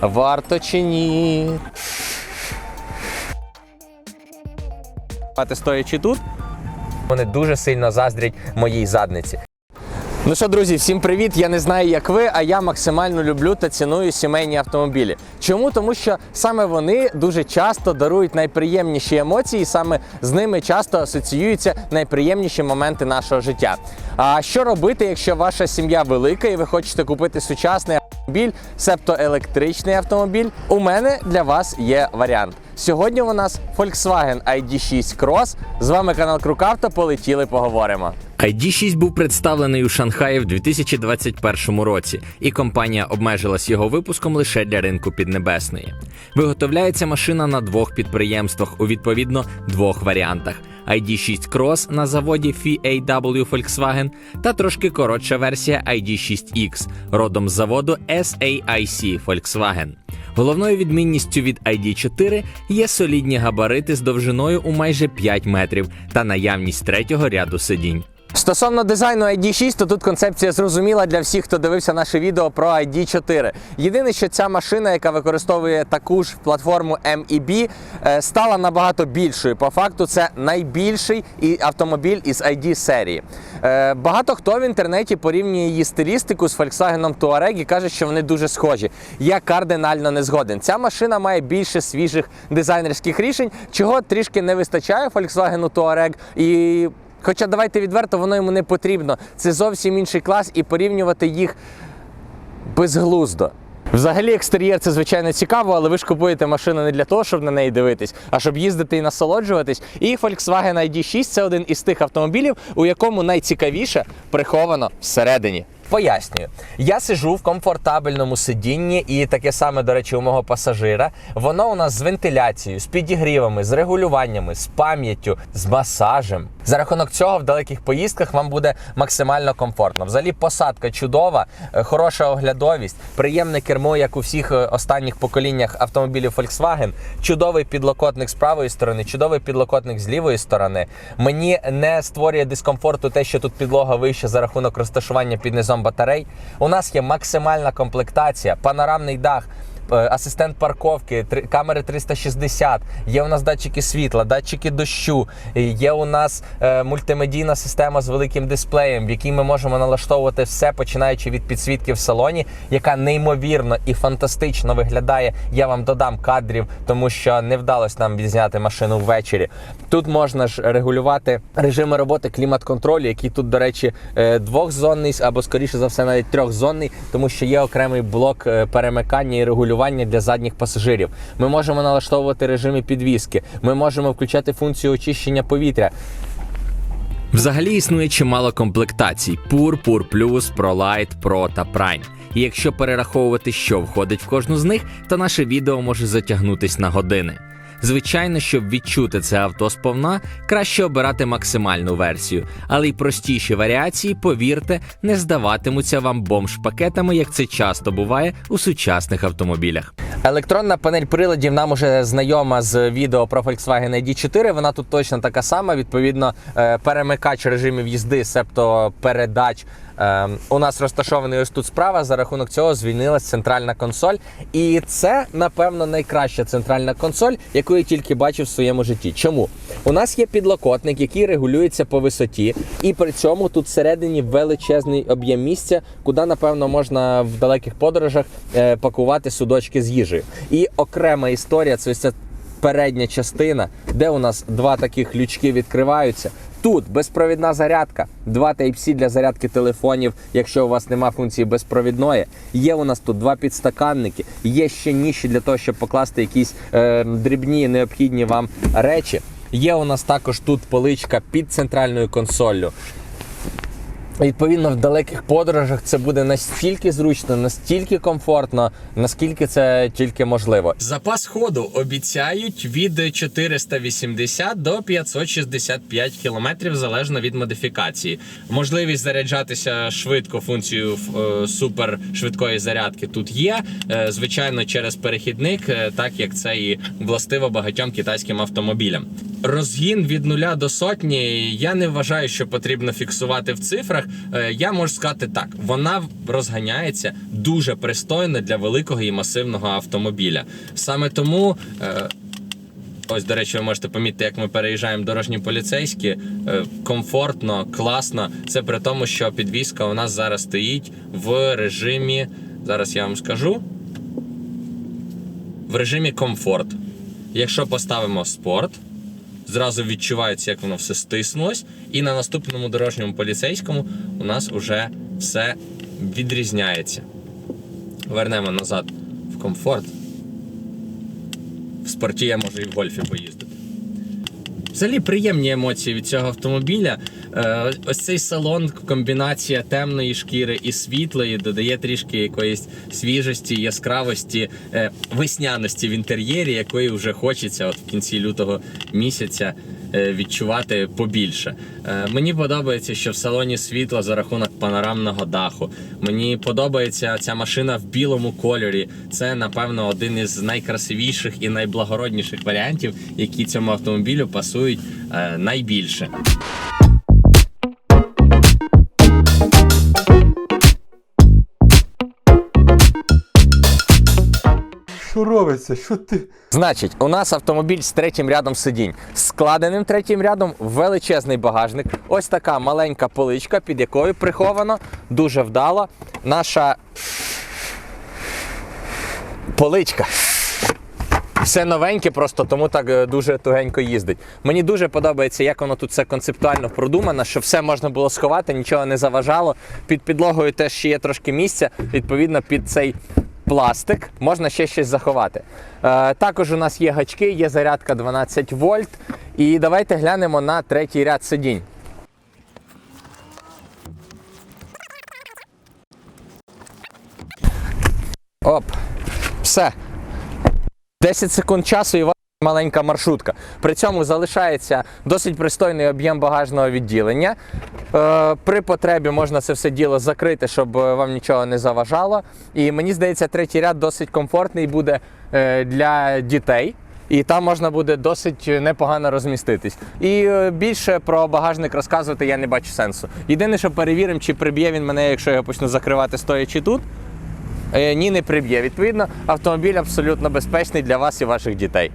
Варто чи ні? Мати стоячи тут. Вони дуже сильно заздрять моїй задниці. Ну що, друзі, всім привіт! Я не знаю, як ви, а я максимально люблю та ціную сімейні автомобілі. Чому? Тому що саме вони дуже часто дарують найприємніші емоції, і саме з ними часто асоціюються найприємніші моменти нашого життя. А що робити, якщо ваша сім'я велика і ви хочете купити сучасний автомобіль, себто електричний автомобіль? У мене для вас є варіант. Сьогодні у нас Volkswagen ID6 Cross. З вами канал Крукавто. Полетіли, поговоримо. ID6 був представлений у Шанхаї в 2021 році, і компанія обмежилась його випуском лише для ринку Піднебесної. Виготовляється машина на двох підприємствах у відповідно двох варіантах: ID6 Cross на заводі FAW Volkswagen та трошки коротша версія ID6X родом з заводу SAIC Volkswagen. Головною відмінністю від ID4 є солідні габарити з довжиною у майже 5 метрів та наявність третього ряду сидінь. Стосовно дизайну ID6, то тут концепція зрозуміла для всіх, хто дивився наше відео про ID4. Єдине, що ця машина, яка використовує таку ж платформу MEB, е, стала набагато більшою. По факту, це найбільший автомобіль із ID серії. Е, Багато хто в інтернеті порівнює її стилістику з Volkswagen Touareg і каже, що вони дуже схожі. Я кардинально не згоден. Ця машина має більше свіжих дизайнерських рішень, чого трішки не вистачає Volkswagen Touareg. І Хоча давайте відверто, воно йому не потрібно. Це зовсім інший клас, і порівнювати їх безглуздо. Взагалі, екстер'єр це звичайно цікаво, але ви ж купуєте машину не для того, щоб на неї дивитись, а щоб їздити і насолоджуватись. І Volkswagen ID6 це один із тих автомобілів, у якому найцікавіше приховано всередині. Пояснюю, я сижу в комфортабельному сидінні, і таке саме, до речі, у мого пасажира. Воно у нас з вентиляцією, з підігрівами, з регулюваннями, з пам'яттю, з масажем. За рахунок цього в далеких поїздках вам буде максимально комфортно. Взагалі, посадка чудова, е, хороша оглядовість, приємне кермо, як у всіх е, останніх поколіннях автомобілів Volkswagen, чудовий підлокотник з правої сторони, чудовий підлокотник з лівої сторони. Мені не створює дискомфорту те, що тут підлога вища за рахунок розташування під низом батарей. У нас є максимальна комплектація, панорамний дах. Е, Асистент парковки, камери 360, є у нас датчики світла, датчики дощу, є у нас е, мультимедійна система з великим дисплеєм, в якій ми можемо налаштовувати все, починаючи від підсвітки в салоні, яка неймовірно і фантастично виглядає. Я вам додам кадрів, тому що не вдалося нам відзняти машину ввечері. Тут можна ж регулювати режими роботи клімат-контролю, який тут, до речі, е, двохзонний або скоріше за все навіть трьохзонний, тому що є окремий блок перемикання і регулювання для задніх пасажирів. Ми можемо налаштовувати режими підвіски, ми можемо включати функцію очищення повітря. Взагалі існує чимало комплектацій: Pur, Pur Plus, Pro Light, Pro та Prime. І якщо перераховувати, що входить в кожну з них, то наше відео може затягнутись на години. Звичайно, щоб відчути це авто сповна, краще обирати максимальну версію, але й простіші варіації, повірте, не здаватимуться вам бомж-пакетами, як це часто буває у сучасних автомобілях. Електронна панель приладів нам уже знайома з відео про Volkswagen ID4. Вона тут точно така сама. Відповідно, е, перемикач режимів їзди, себто передач. Е, У нас розташований ось тут справа. За рахунок цього звільнилась центральна консоль. І це, напевно, найкраща центральна консоль, яку я тільки бачив в своєму житті. Чому? У нас є підлокотник, який регулюється по висоті, і при цьому тут всередині величезний об'єм місця, куди, напевно, можна в далеких подорожах е, пакувати судочки з їжею. І окрема історія це ось ця передня частина, де у нас два таких лючки відкриваються. Тут безпровідна зарядка, два Type-C для зарядки телефонів, якщо у вас нема функції безпровідної. Є у нас тут два підстаканники, є ще ніші для того, щоб покласти якісь е, дрібні необхідні вам речі. Є у нас також тут поличка під центральною консоллю. Відповідно, в далеких подорожах це буде настільки зручно, настільки комфортно, наскільки це тільки можливо. Запас ходу обіцяють від 480 до 565 км залежно від модифікації. Можливість заряджатися швидко функцію е, супер швидкої зарядки тут є. Е, Звичайно, через перехідник, е, так як це і властиво багатьом китайським автомобілям. Розгін від нуля до сотні я не вважаю, що потрібно фіксувати в цифрах. Е, Я можу сказати так: вона розганяється дуже пристойно для великого і масивного автомобіля. Саме тому. е, Ось, до речі, ви можете помітити, як ми переїжджаємо дорожні поліцейські. Е, Комфортно, класно. Це при тому, що підвізка у нас зараз стоїть в режимі. Зараз я вам скажу. В режимі комфорт. Якщо поставимо спорт, зразу відчувається, як воно все стиснулось. І на наступному дорожньому поліцейському у нас вже все відрізняється. Вернемо назад в комфорт. В спорті я можу і в гольфі поїздити. Взагалі приємні емоції від цього автомобіля. Е, Ось цей салон, комбінація темної шкіри і світлої додає трішки якоїсь свіжості, яскравості, е, весняності в інтер'єрі, якої вже хочеться от в кінці лютого місяця відчувати побільше. Е, Мені подобається, що в салоні світло за рахунок панорамного даху. Мені подобається ця машина в білому кольорі. Це, напевно, один із найкрасивіших і найблагородніших варіантів, які цьому автомобілю пасують е, найбільше. Що робиться? Що ти? Значить, у нас автомобіль з третім рядом сидінь, складеним третім рядом величезний багажник. Ось така маленька поличка, під якою приховано дуже вдало наша поличка. Все новеньке, просто тому так е, дуже тугенько їздить. Мені дуже подобається, як воно тут все концептуально продумано, що все можна було сховати, нічого не заважало. Під підлогою теж ще є трошки місця. Відповідно, під цей пластик можна ще щось заховати. Е, також у нас є гачки, є зарядка 12 вольт. І давайте глянемо на третій ряд сидінь. Оп, все. 10 секунд часу і вас маленька маршрутка. При цьому залишається досить пристойний об'єм багажного відділення. Е, при потребі можна це все діло закрити, щоб е, вам нічого не заважало. І мені здається, третій ряд досить комфортний буде е, для дітей. І там можна буде досить непогано розміститись. І більше про багажник розказувати я не бачу сенсу. Єдине, що перевіримо, чи приб'є він мене, якщо я почну закривати стоячи тут. Ні, не приб'є. Відповідно, автомобіль абсолютно безпечний для вас і ваших дітей.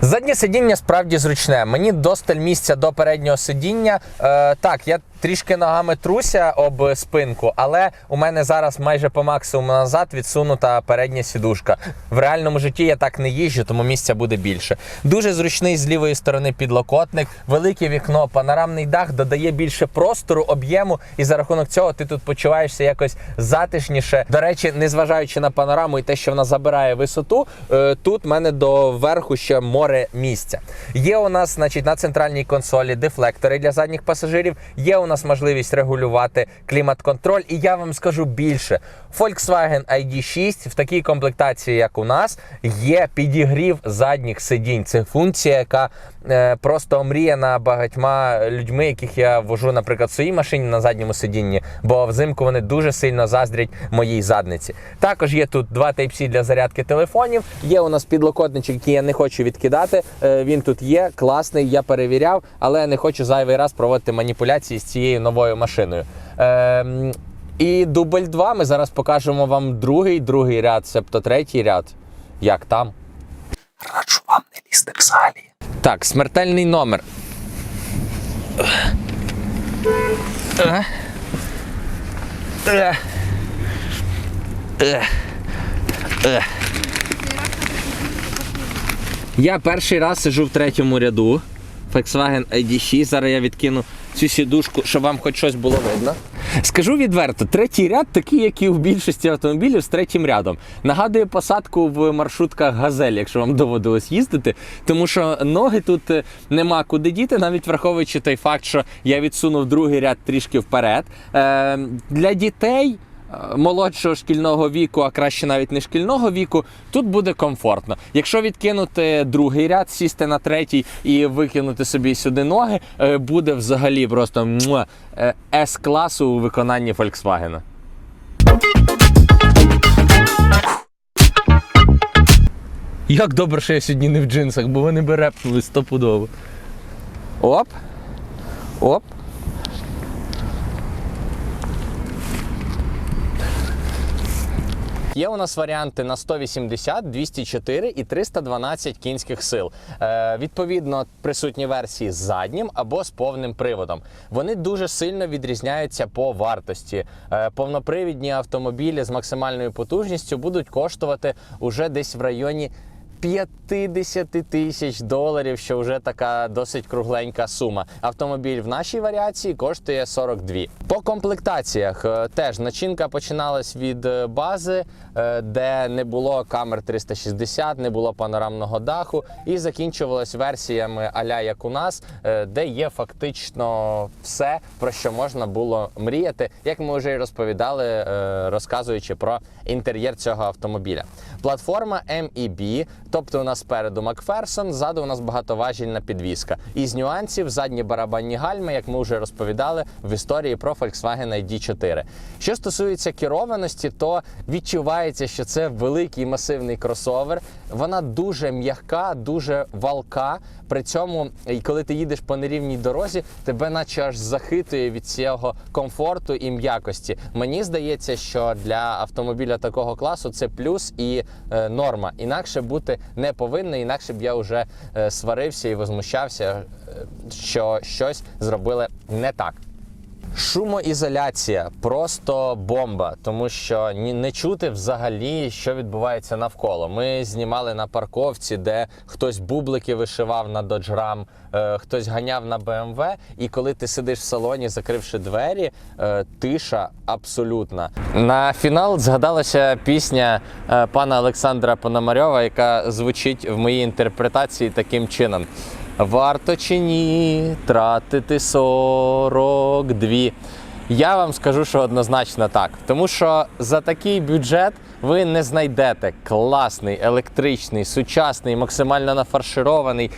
Заднє сидіння справді зручне. Мені досталь місця до переднього сидіння. Е, так, я трішки ногами труся об спинку, але у мене зараз майже по максимуму назад відсунута передня сідушка. В реальному житті я так не їжджу, тому місця буде більше. Дуже зручний з лівої сторони підлокотник, велике вікно, панорамний дах додає більше простору, об'єму, і за рахунок цього ти тут почуваєшся якось затишніше. До речі, незважаючи на панораму і те, що вона забирає висоту, е, тут в мене до верху ще море місця. Є у нас, значить, на центральній консолі дефлектори для задніх пасажирів. Є у нас можливість регулювати клімат-контроль. І я вам скажу більше: Volkswagen ID6 в такій комплектації, як у нас, є підігрів задніх сидінь. Це функція, яка е, просто омріяна багатьма людьми, яких я вожу, наприклад, в своїй машині на задньому сидінні, бо взимку вони дуже сильно заздрять моїй задниці. Також є тут два Type-C для зарядки телефонів. Є у нас підлокотничок, який я не хочу відкидати. Е, Він тут є, класний, я перевіряв, але не хочу зайвий раз проводити маніпуляції з цією новою машиною. Ем, і дубль 2 ми зараз покажемо вам другий, другий ряд, себто третій ряд. Як там? Раджу вам не лізти взагалі. Так, смертельний номер. Е. Е. Е. Е. Я перший раз сижу в третьому ряду. Volkswagen ID6. Зараз я відкину цю сідушку, щоб вам хоч щось було видно. Скажу відверто, третій ряд такий, як і в більшості автомобілів з третім рядом. Нагадує посадку в маршрутках Газель, якщо вам доводилось їздити, тому що ноги тут е, нема куди діти, навіть враховуючи той факт, що я відсунув другий ряд трішки вперед. Е, для дітей. Молодшого шкільного віку, а краще навіть не шкільного віку, тут буде комфортно. Якщо відкинути другий ряд, сісти на третій і викинути собі сюди ноги, е, буде взагалі просто е, С-класу у виконанні Volkswagen. Як добре, що я сьогодні не в джинсах, бо вони би репнули стопудово. Оп. Оп. Є у нас варіанти на 180, 204 і 312 кінських сил. Е, відповідно, присутні версії з заднім або з повним приводом. Вони дуже сильно відрізняються по вартості. Е, повнопривідні автомобілі з максимальною потужністю будуть коштувати уже десь в районі 50 тисяч доларів, що вже така досить кругленька сума. Автомобіль в нашій варіації коштує 42. По комплектаціях е, теж начинка починалась від е, бази, е, де не було камер 360, не було панорамного даху, і закінчувалась версіями аля як у нас, де є фактично все, про що можна було мріяти, як ми вже й розповідали, розказуючи про інтер'єр цього автомобіля. Платформа MEB, тобто у нас спереду Макферсон, ззаду у нас багатоважільна підвіска. Із нюансів задні барабанні гальми, як ми вже розповідали в історії про Volkswagen ID4. Що стосується керованості, то відчувається, що це великий масивний кросовер. Вона дуже м'яка, дуже валка. При цьому, коли ти їдеш по нерівній дорозі, тебе наче аж захитує від цього комфорту і м'якості. Мені здається, що для автомобіля такого класу це плюс і е, норма. Інакше бути не повинно, інакше б я вже е, сварився і возмущався, е, що щось зробили не так. Шумоізоляція просто бомба, тому що ні- не чути взагалі, що відбувається навколо. Ми знімали на парковці, де хтось бублики вишивав на Ram, е, хтось ганяв на BMW, і коли ти сидиш в салоні, закривши двері, е, тиша абсолютна. На фінал згадалася пісня е, пана Олександра Пономарьова, яка звучить в моїй інтерпретації таким чином. Варто чи ні тратити 42. Я вам скажу, що однозначно так. Тому що за такий бюджет ви не знайдете класний, електричний, сучасний, максимально нафарширований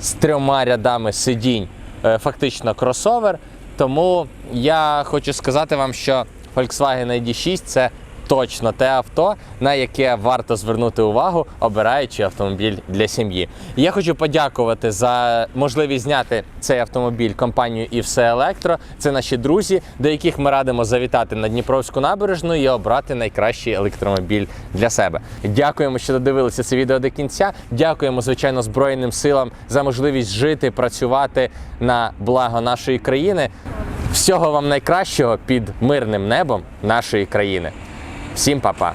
з трьома рядами сидінь, е, фактично кросовер. Тому я хочу сказати вам, що Volkswagen ID6 це точно те авто, на яке варто звернути увагу, обираючи автомобіль для сім'ї. Я хочу подякувати за можливість зняти цей автомобіль компанію і все електро. Це наші друзі, до яких ми радимо завітати на Дніпровську набережну і обрати найкращий електромобіль для себе. Дякуємо, що додивилися це відео до кінця. Дякуємо, звичайно, Збройним силам за можливість жити, працювати на благо нашої країни. Всього вам найкращого під мирним небом нашої країни. Всім па-па!